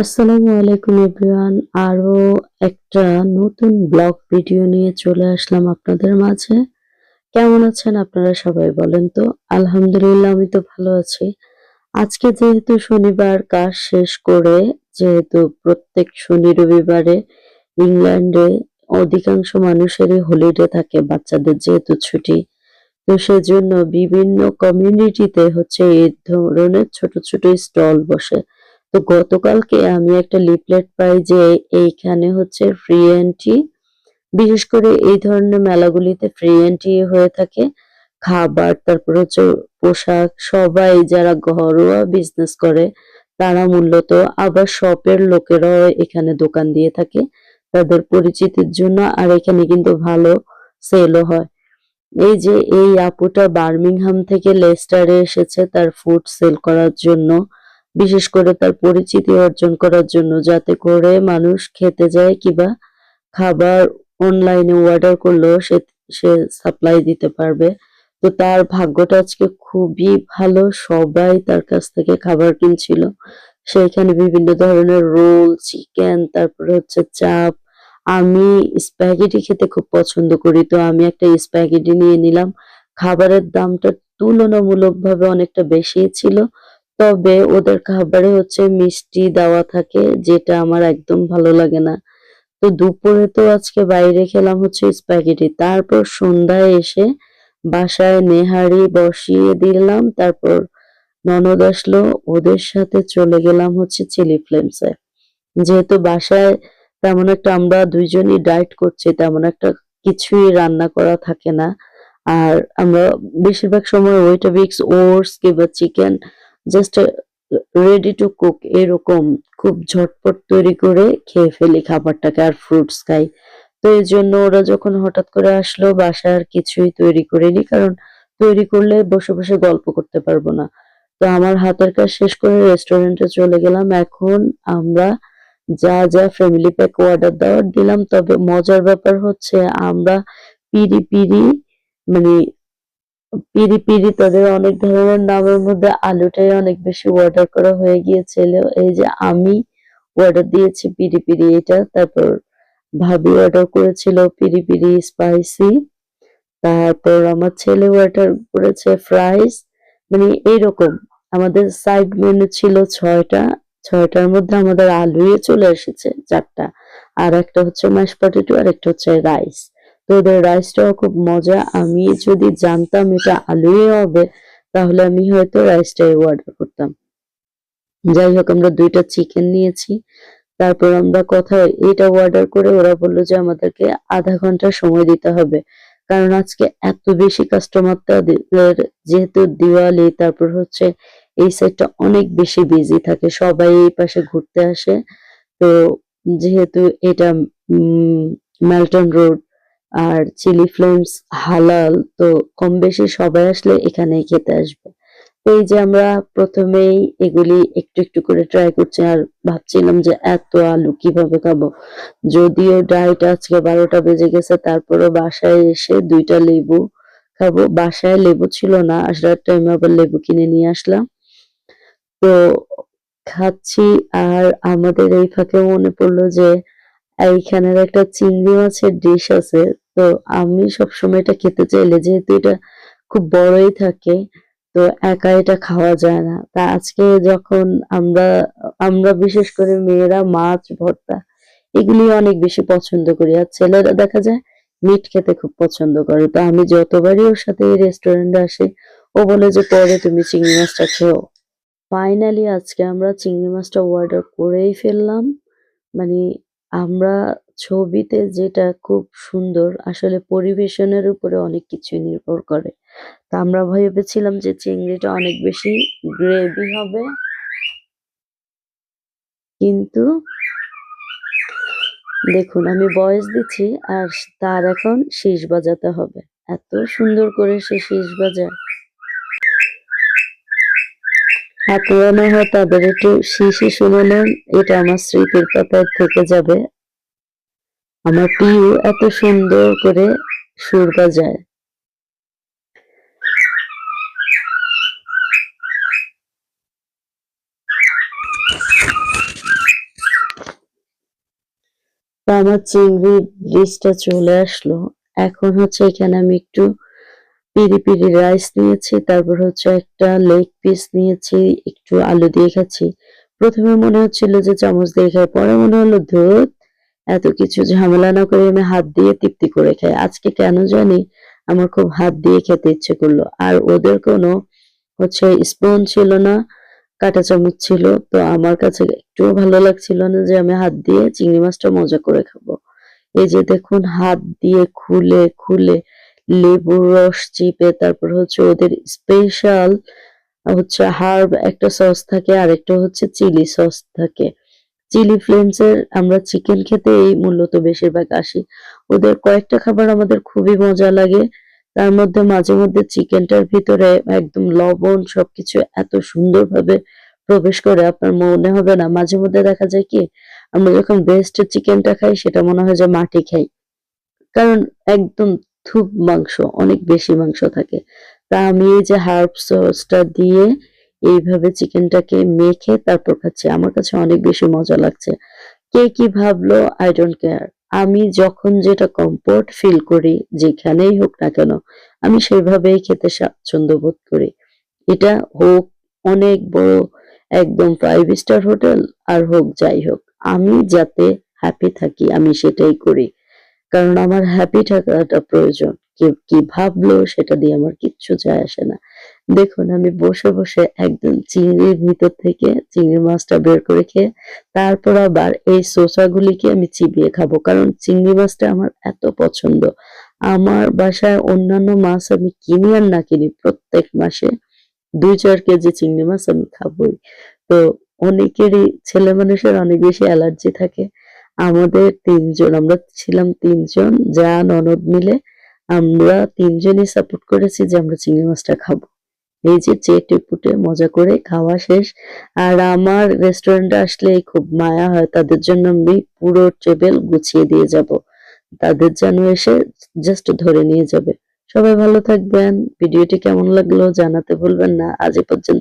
আসসালামু আলাইকুম এভরিওয়ান। আরও একটা নতুন ব্লগ ভিডিও নিয়ে চলে আসলাম আপনাদের মাঝে। কেমন আছেন আপনারা সবাই বলেন তো? আলহামদুলিল্লাহ, আমি তো ভালো আছি। আজকে যেহেতু শনিবার, কাজ শেষ করে যেহেতু প্রত্যেক শনি রবিবারে ইংল্যান্ডে অধিকাংশ মানুষেরই হলিডে থাকে, বাচ্চাদের যেহেতু ছুটি। তো সেজন্য বিভিন্ন কমিউনিটিতে হচ্ছে এই ধরনের ছোট ছোট স্টল বসে। তো গতকালকে আমি একটা লিফলেট পাই যে এইখানে হচ্ছে ফ্রি এন্ট্রি বিশেষ করে এই ধরনের মেলাগুলিতে ফ্রি এন্ট্রি হয়ে থাকে, খাবার, তারপর হচ্ছে পোশাক, সবাই যারা ঘরোয়া বিজনেস করে, তারা মূলত আবার শপের লোকেরাও এখানে দোকান দিয়ে থাকে, তাদের পরিচিতির জন্য আর এখানে কিন্তু ভালো সেলও হয়। এই যে এই আপুটা বার্মিংহাম থেকে লেস্টারে এসেছে তার ফুড সেল করার জন্য বিশেষ করে তার পরিচিতি অর্জন করার জন্য, যাতে করে মানুষ খেতে যায় কিবা খাবার অনলাইনে অর্ডার করলেও সে সে সাপ্লাই দিতে পারবে। তো তার ভাগ্যটা আজকে খুবই ভালো। সবাই তার কাছ থেকে খাবার কিনছিল। সেইখানে বিভিন্ন ধরনের রোল চিকেন তারপরে হচ্ছে চাপ। আমি স্প্যাগেটি খেতে খুব পছন্দ করি। তো আমি একটা স্প্যাগেটি নিয়ে নিলাম। খাবারের দামটা তুলনামূলকভাবে অনেকটা বেশি ছিল। তবে ওদের খাবারে হচ্ছে মিষ্টি দেওয়া থাকে, যেটা আমার একদম ভালো লাগে না। তো দুপুরে তো আজকে বাইরে খেলাম হচ্ছে স্প্যাগেটি তারপর সন্ধ্যায় এসে বাসায় নেহারি বসিয়ে দিলাম, তারপর ননদ আসলো, ওদের সাথে চলে গেলাম হচ্ছে চিলি ফ্লেমসে যেহেতু বাসায় তেমন একটা আমরা দুইজনই ডায়েট করছি, তেমন একটা কিছুই রান্না করা থাকে না। আর আমরা বেশিরভাগ সময় ওয়েটাবিক্স ওটস কিংবা chicken just ready to cook এরকম খুব ঝটপট তৈরি করে খেয়ে ফেলি খাবারটাকে আর ফ্রুটস খাই। তো এই জন্য ওরা যখন হঠাৎ করে আসলো, বাসায় আর কিছুই তৈরি করিনি, কারণ তৈরি করলে বসে বসে গল্প করতে পারব না। তো আমার হাতের কাজ শেষ করে রেস্টুরেন্টে চলে গেলাম। এখন আমরা যা যা ফ্যামিলি প্যাক অর্ডার দেওয়ার দিলাম, তবে মজার ব্যাপার হচ্ছে আমরা পিড়ি পিড়ি মানে পিরি পিরি তাদের অনেক ধরনের নামের মধ্যে আলুটাই অনেক বেশি অর্ডার করা হয়ে গিয়েছিল। এই যে আমি অর্ডার দিয়েছি পিরি পিরি এটা, তারপর ভাবি অর্ডার করেছিল পিরি পিরি স্পাইসি তারপর আমার ছেলে অর্ডার করেছে ফ্রাইস মানে এইরকম আমাদের সাইড মেনু ছিল ছয়টা, ছয়টার মধ্যে আমাদের আলুই চলে এসেছে চারটা। আর একটা হচ্ছে ম্যাশ পটেটো আর একটা হচ্ছে রাইস তো ওদের রাইসটাও খুব মজা। আমি যদি জানতাম এটা আলুই হবে, তাহলে আমি হয়তো রাইসটাই অর্ডার করতাম। যাই হোক, আমরা দুইটা চিকেন নিয়েছি। তারপর আমরা কোথায় এটা অর্ডার করে ওরা বলল যে আমাদেরকে আধা ঘণ্টা সময় দিতে হবে। কারণ আজকে এত বেশি কাস্টমার তাদের যেহেতু দিওয়ালি, তারপর হচ্ছে এই সাইডটা অনেক বেশি বিজি থাকে, সবাই এই পাশে ঘুরতে আসে। তো যেহেতু এটা মেলটন রোড আর চিলি ফ্লেমস হালাল তো কম বেশি সবাই আসলে এখানে খেতে আসবে। তো এই যে আমরা প্রথমেই এগুলি একটু একটু করে ট্রাই করছি আর ভাবছিলাম যে এত আলু কীভাবে খাব। যদিও ডায়েট আজকে বারোটা বেজে গেছে, তারপরও বাসায় এসে দুইটা লেবু খাব। বাসায় লেবু ছিল না, আসার টাইমে আবার লেবু কিনে নিয়ে আসলাম। তো খাচ্ছি আর আমাদের এই ফাঁকে মনে পড়ল যে এইখানের একটা চিংড়ি মাছের ডিশ আছে তো আমি সবসময় এটা খেতে চাইলে যেহেতু এটা খুব বড়ই থাকে, তো একা এটা খাওয়া যায় না। তা আজকে যখন আমরা আমরা বিশেষ করে মেয়েরা মাছ, ভর্তা এগুলি অনেক বেশি পছন্দ করি। আর ছেলেরা দেখা যায় মিট খেতে খুব পছন্দ করে। তো আমি যতবারই ওর সাথে এই রেস্টুরেন্টে আসি, ও বলে যে, পরে তুমি চিংড়ি মাছটা খেও। ফাইনালি আজকে আমরা চিংড়ি মাছটা অর্ডার করেই ফেললাম। মানে আমরা ছবিতে যেটা খুব সুন্দর, আসলে পরিবেশনের উপরে অনেক কিছু নির্ভর করে। তা আমরা ভেবেছিলাম যে চিংড়িটা অনেক বেশি গ্রেভি হবে। কিন্তু দেখুন, আমি বয়স দিচ্ছি আর তার এখন শীষ বাজাতে হবে। এত সুন্দর করে সে শীষ বাজায়। আপনারা না হয় তাদের একটু শিশি শুনালেন এটা আমার স্মৃতির পাতায় থেকে যাবে। আমার পিউ এত সুন্দর করে সুর বাজায়। আমার চিংড়ি ডিশটা চলে আসলো। এখন হচ্ছে এখানে আমি একটু পিরি পিরি রাইস নিয়েছি, তারপর হচ্ছে একটা লেগ পিস নিয়েছি, একটু আলু দিয়ে খাচ্ছি। প্রথমে মনে হচ্ছিল যে চামচ দিয়ে খাই, পরে মনে হলো ধুত। এত কিছু ঝামেলা না করে আমি হাত দিয়ে তৃপ্তি করে খাই। আজকে কেন জানি আমার খুব হাত দিয়ে খেতে ইচ্ছে করল। আর ওদের কোনো হচ্ছে স্পুন ছিল না, কাঁটা চামচ ছিল। তো আমার কাছে একটুও ভালো লাগছিল না যে আমি হাত দিয়ে চিংড়ি মাছটা মজা করে খাব। এই যে দেখুন হাত দিয়ে খুলে খুলে লেবুর রস চিপে, তারপর হচ্ছে ওদের স্পেশাল হচ্ছে হার্ব একটা সস থাকে আর একটা হচ্ছে চিলি সস থাকে। চিলি ফ্লেমস এর আমরা চিকেন খেতে এই মূলত বেশিরভাগ আসি। ওদের কয়েকটা খাবার আমাদের খুবই মজা লাগে। তার মধ্যে মাঝে মধ্যে চিকেনটার ভিতরে একদম লবণ সবকিছু এত সুন্দরভাবে প্রবেশ করে, আপনার মনে হবে না। মাঝে মধ্যে দেখা যায় কি, আমরা যখন বেস্ট চিকেনটা খাই, সেটা মনে হয় যে মাটি খাই। কারণ একদম থুপ মাংস, অনেক বেশি মাংস থাকে। তা আমি এই যে হার্ব সসটা দিয়ে এইভাবে চিকেনটাকে মেখে তারপর খাচ্ছি। আমার কাছে অনেক বেশি মজা লাগছে। কে কি ভাবলো? আই ডোন্ট কেয়ার আমি যখন যেটা কমফোর্ট ফিল করি, যেখানেই হোক না কেন, আমি সেভাবেই খেতে স্বাচ্ছন্দ্য বোধ করি। এটা হোক অনেক বড় একদম ফাইভ স্টার হোটেল আর হোক যাই হোক, আমি যাতে হ্যাপি থাকি, আমি সেটাই করি। কারণ আমার হ্যাপি থাকাটা প্রয়োজন। কে কি ভাবলো সেটা দিয়ে আমার কিচ্ছু যায় আসে না। দেখুন, আমি বসে বসে একদম চিংড়ির ভিতর থেকে চিংড়ি মাছটা বের করে খেয়ে, তারপর আবার এই শসাগুলিকে আমি চিবিয়ে খাব। কারণ চিংড়ি মাছটা আমার এত পছন্দ। আমার বাসায় অন্যান্য মাছ আমি কিনি আর না কিনি, প্রত্যেক মাসে দুই চার কেজি চিংড়ি মাছ আমি খাবোই। তো অনেকেরই ছেলে মানুষের অনেক বেশি অ্যালার্জি থাকে। আমাদের তিনজন, আমরা ছিলাম তিনজন, যা ননদ মিলে আমরা তিনজনই সাপোর্ট করেছি যে আমরা চিংড়ি মাছটা খাব। এই যে চেটে পুটে মজা করে খাওয়া শেষ। আর আমার রেস্টুরেন্টে আসলে খুব মায়া হয়, তাদের জন্য আমি পুরো টেবিল গুছিয়ে দিয়ে যাব। তাদের যেন এসে জাস্ট ধরে নিয়ে যাবে। সবাই ভালো থাকবেন। ভিডিওটি কেমন লাগল জানাতে ভুলবেন না। আজ এ পর্যন্ত।